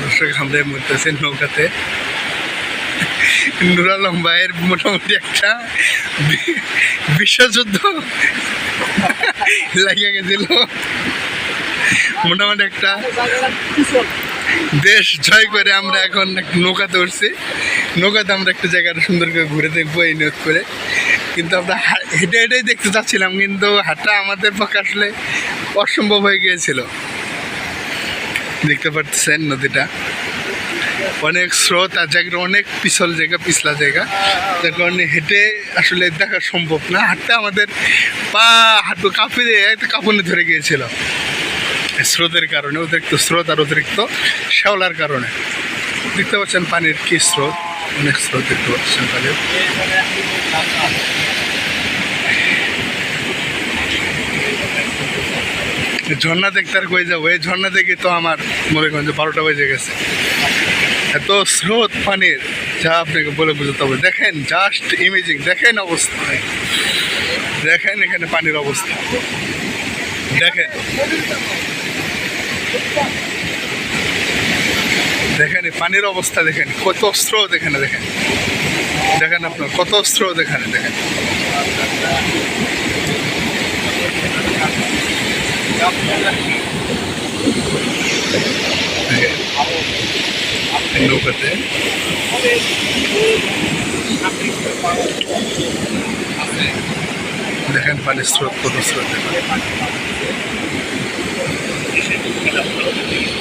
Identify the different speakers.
Speaker 1: দর্শক আমরা নৌকাতে। নুরা লম্বাইয়ের মোটামুটি একটা বিশ্বযুদ্ধ লাগিয়ে গেছিল। মোটামুটি একটা দেশ জয় করে আমরা এখন নৌকাতে উঠছি। নৌকাতে আমরা একটা জায়গাটা সুন্দর করে ঘুরে দেখব এই নিয়োগ করে। কিন্তু আমরা হেঁটে হেঁটেই দেখতে চাচ্ছিলাম, কিন্তু হাঁটা আমাদের পক্ষে আসলে অসম্ভব হয়ে গিয়েছিল। দেখতে পাচ্ছেন নদীটা। অনেক স্রোত আর জায়গাটা অনেক পিছল জায়গা, পিছলা জায়গা। যার কারণে হেঁটে আসলে দেখা সম্ভব না। হাঁটতে আমাদের পা হাঁটু কাঁপিয়ে একটা কাঁপুনি ধরে গিয়েছিল। স্রোতের কারণে, অতিরিক্ত স্রোত আর অতিরিক্ত শ্যাওলার কারণে। দেখতে পাচ্ছেন পানির কি স্রোত? অনেক স্রোত দেখতে পাচ্ছেন পানির। ঝর্ণা দেখতে আর কই যাব? এই ঝর্ণা দেখে তো আমার মনে করেন যে বারোটা বেজে গেছে। এত স্রোত পানির, যা আপনাকে বলে বুঝতে হবে। দেখেন জাস্ট ইমেজিং দেখেন অবস্থা। দেখেন এখানে পানির অবস্থা। দেখেন। দেখেন পানির অবস্থা, দেখেন। কত স্রোত এখানে, দেখেন। দেখেন আপনার, কত স্রোত এখানে, দেখেন। নৌকাতে দেখেন পানির স্রোত কত স্রোত। দেখেন